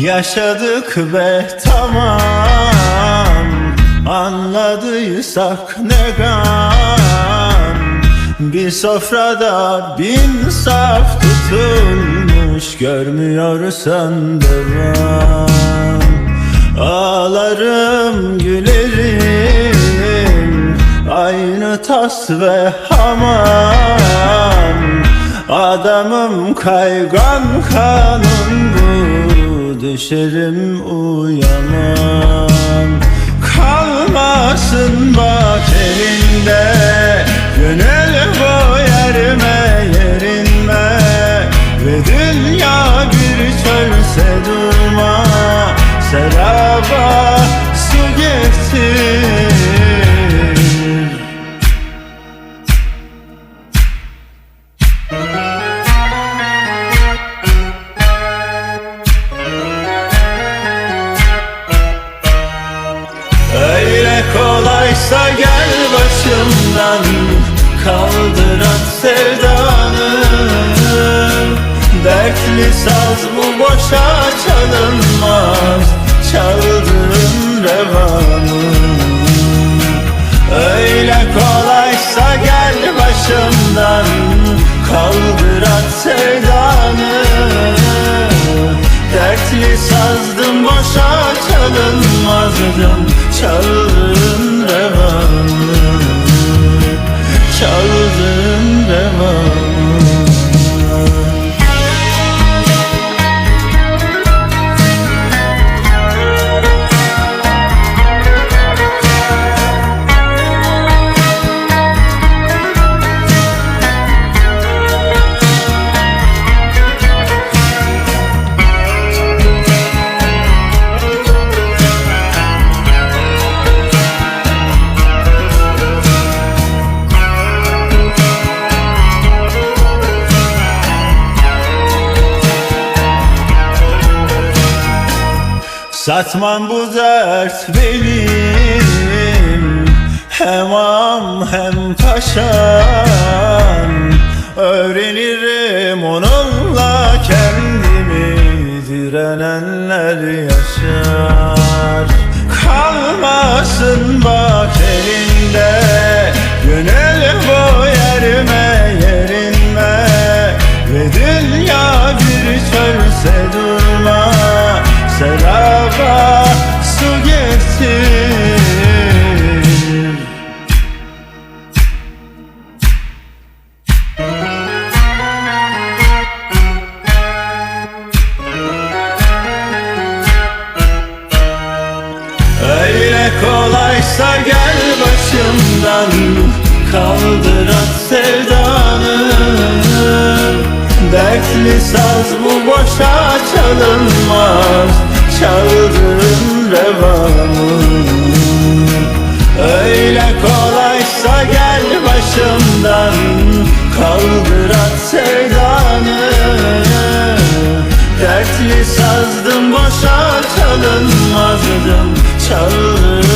Yaşadık ve tamam. Anladıysak ne gam. Bir sofrada bin saf tutulmuş Görmüyorsan devam. Ağlarım gülerim Aynı tas ve hamam. Adamım kaygan kanun bu Düşerim uyamam Kaldır at sevdanı. Dertli saz bu boşa çalınmaz Çaldığın revanı. Öyle kolaysa gel başımdan Kaldır at sevdanı. Dertli sazdım boşa çalınmazdım Çaldığın Satmam bu dert benim. Hem am hem paşam Öğrenirim onunla kendimi. Direnenler yaşar. Kalmasın bak Dertli saz bu boşa çalınmaz Çaldığın revanı Öyle kolaysa gel başımdan Kaldır at sevdanı. Dertli sazdım boşa çalınmazdım Çaldığın